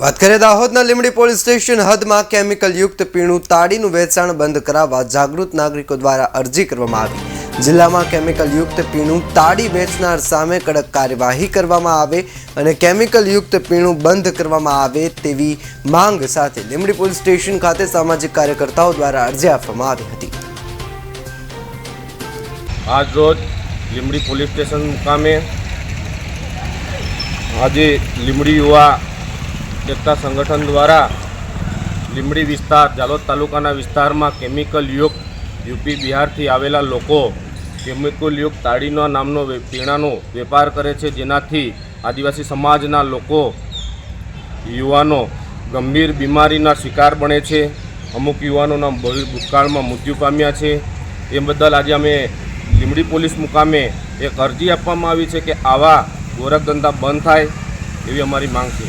વાત કરીએ દાહોદના લીમડી પોલીસ સ્ટેશન હદમાં કેમિકલ યુક્ત પીણું તાડીનું વેચાણ બંધ કરાવવા જાગૃત નાગરિકો દ્વારા અરજી કરવામાં આવી. જિલ્લામાં કેમિકલ યુક્ત પીણું તાડી વેચનાર સામે કડક કાર્યવાહી કરવામાં આવે અને કેમિકલ યુક્ત પીણું બંધ કરવામાં આવે તેવી માંગ સાથે લીમડી પોલીસ સ્ટેશન ખાતે સામાજિક કાર્યકર્તાઓ દ્વારા અરજી આપવામાં આવી હતી. આજ રોજ લીમડી પોલીસ સ્ટેશન મુકામે આજે લીમડી યુવા એકતા સંગઠન દ્વારા લીમડી વિસ્તાર, જાલોદ તાલુકાના વિસ્તારમાં કેમિકલ યુક્ત યુપી બિહારથી આવેલા લોકો કેમિકલ યુક્ત તાળીના નામનો પીણાનો વેપાર કરે છે. જેનાથી આદિવાસી સમાજના લોકો, યુવાનો ગંભીર બીમારીના શિકાર બને છે. અમુક યુવાનોના ભૂતકાળમાં મૃત્યુ પામ્યા છે. એ બદલ આજે અમે લીમડી પોલીસ મુકામે એક અરજી આપવામાં આવી છે કે આવા ગોરખધંધા બંધ થાય એવી અમારી માંગ છે.